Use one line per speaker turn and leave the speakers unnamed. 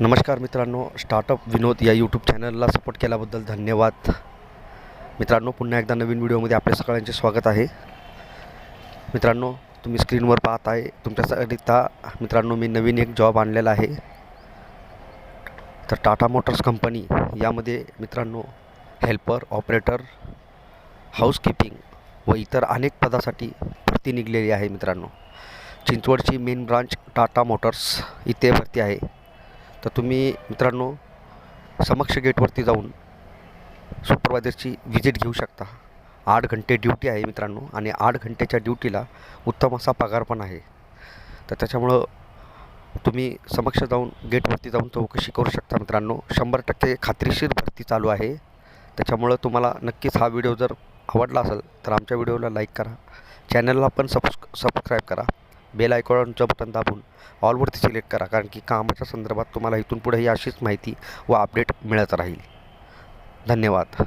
नमस्कार मित्रांनो स्टार्टअप विनोद या यूट्यूब चॅनलला सपोर्ट केल्याबद्दल धन्यवाद. मित्रांनो पुन्हा एकदा नवीन व्हिडिओमध्ये आपल्या सगळ्यांचे स्वागत आहे. मित्रांनो तुम्ही स्क्रीनवर पाहत आहे तुमच्याकरिता मित्रांनो मी नवीन एक जॉब आणलेला आहे. तर टाटा मोटर्स कंपनी यामध्ये मित्रांनो हेल्पर ऑपरेटर हाऊसकीपिंग व इतर अनेक पदासाठी भरती निघलेली आहे मित्रांनो. चिंचवडची मेन ब्रांच टाटा मोटर्स इथे भरती आहे. तर तुम्ही मित्रांनो समक्ष गेटवरती जाऊन सुपरवायझरची व्हिजिट घेऊ शकता. आठ घंटे ड्युटी आहे मित्रांनो आणि आठ घंटेच्या ड्युटीला उत्तम असा पगार पण आहे. तर त्याच्यामुळं तुम्ही समक्ष जाऊन गेटवरती जाऊन चौकशी करू शकता मित्रांनो. शंभर टक्के खात्रीशीर भरती चालू आहे. त्याच्यामुळं तुम्हाला नक्कीच हा व्हिडिओ जर आवडला असेल तर आमच्या व्हिडिओला लाईक करा. चॅनलला पण सबस् सबस्क्राईब करा. बेल आयकॉनचं बटन दाबून ऑलवरती सिलेक्ट करा. कारण की कामाच्या संदर्भात तुम्हाला इथून पुढेही अशीच माहिती व अपडेट मिळत राहील. धन्यवाद.